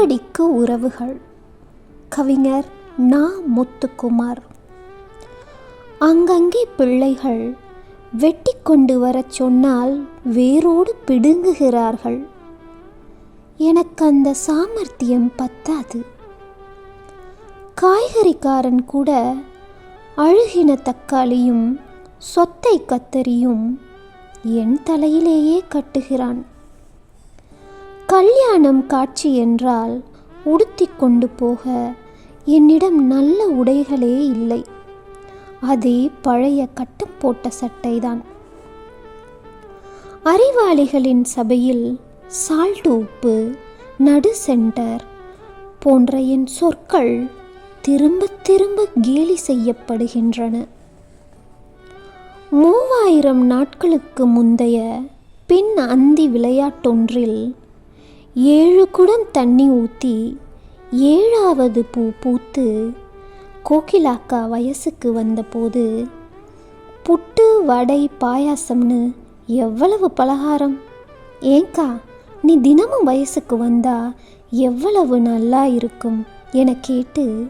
இப்படிக்கு உறவுகள். கவிஞர் நா. முத்துக்குமார். அங்கங்கே பிள்ளைகள் வெட்டி கொண்டு வரச் சொன்னால் வேரோடு பிடுங்குகிறார்கள். எனக்கு அந்த சாமர்த்தியம் பத்தாது. காய்கறிக்காரன் கூட அழுகின தக்காளியும் சொத்தை கத்தரியும் என் தலையிலேயே கட்டுகிறான். கல்யாணம் காட்சி என்றால் உடுத்தி கொண்டு போக என்னிடம் நல்ல உடைகளே இல்லை. அதே பழைய கட்டம் போட்ட சட்டைதான். அறிவாளிகளின் சபையில் சால்ட் உப்பு நடு சென்டர் போன்ற என் சொற்கள் திரும்ப திரும்ப கேலி செய்யப்படுகின்றன. மூவாயிரம் நாட்களுக்கு முந்தைய பின் அந்தி விளையாட்டொன்றில் ஏழு குடம் தண்ணி ஊற்றி ஏழாவது பூ பூத்து கோகிலாக்கா வயசுக்கு வந்தபோது புட்டு வடை பாயாசம்னு எவ்வளவு பலகாரம்? ஏங்கா நீ தினமும் வயசுக்கு வந்தா எவ்வளவு நல்லா இருக்கும்? என கேட்டு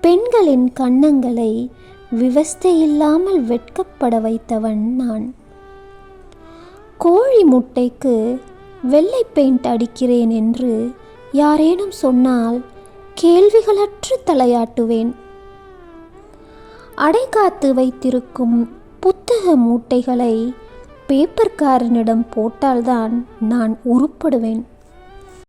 பெண்களின் கன்னங்களை விவஸ்தை இல்லாமல் வெட்கப்பட வைத்தவன் நான். கோழி முட்டைக்கு வெள்ளை பெயிண்ட் அடிக்கிறேன் என்று யாரேனும் சொன்னால் கேள்விகளற்று தலையாட்டுவேன். அடைகாத்து வைத்திருக்கும் புத்தக மூட்டைகளை பேப்பர்காரனிடம் போட்டால்தான் நான் உருப்படுவேன்.